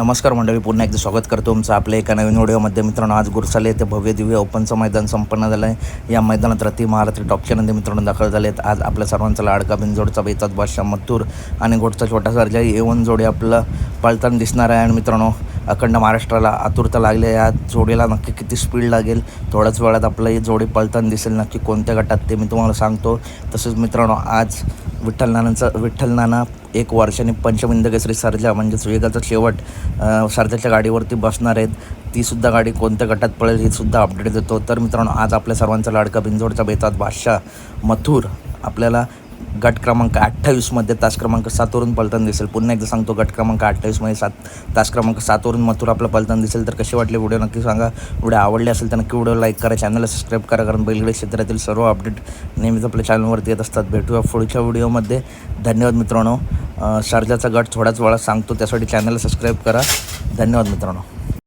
नमस्कार मंडळी पुन्हा एकदा स्वागत करतो तुमचं आपल्या एका नवीन व्हिडिओमध्ये. मित्रांनो आज गुरसाले येथे भव्य दिव्य ओपनचं मैदान संपन्न झालं आहे. या मैदानात रती महारात्री टॉपच्या नंदी मित्रांनो दाखल झाले आहेत. आज आपल्या सर्वांचा लाडका बिनजोडचा बेतात बादशाह मत्तूर आणि गोडचा छोटा सर्जा येऊन जोडी आपलं पळताना दिसणार आहे. आणि मित्रांनो अखंड महाराष्ट्राला आतुरता लागली आहे. या जोडीला नक्की किती स्पीड लागेल? थोड्याच वेळात आपलं ही जोडी पळताना दिसेल नक्की कोणत्या गटात ते मी तुम्हाला सांगतो. तसेच मित्रांनो आज विठ्ठल नानांचा विठ्ठल नाना एक वर्षाने पंचमिंद केसरी सरजा म्हणजेच वेगाचा शेवट सरजाच्या गाडीवरती बसणार आहेत. तीसुद्धा गाडी कोणत्या गटात पळेल ही सुद्धा अपडेट देतो. तर मित्रांनो आज आपल्या सर्वांचा लाडका बिंजोडचा बेतात बादशाह मथुर. आपल्याला गट क्रमांक अठ्ठावीसमध्ये तास क्रमांक सातवरून पलटण दिसेल. पुन्हा एकदा सांगतो गट क्रमांक अठ्ठावीसमध्ये सात तास क्रमांक सातवरून मथुर आपला पलटण दिसेल. तर कसे वाटले व्हिडिओ नक्की सांगा. व्हिडिओ आवडले असेल तर नक्की व्हिडिओ लाईक करा चॅनलला सबस्क्राईब करा कारण बैलगाडी क्षेत्रातील सर्व अपडेट नेहमीच आपल्या चॅनलवरती येत असतात. भेटूया पुढच्या व्हिडिओमध्ये धन्यवाद मित्रांनो. शारजाचा गट थोड्याच वेळा सांगतो. त्यासाठी चॅनलला सबस्क्राईब करा. धन्यवाद मित्रांनो.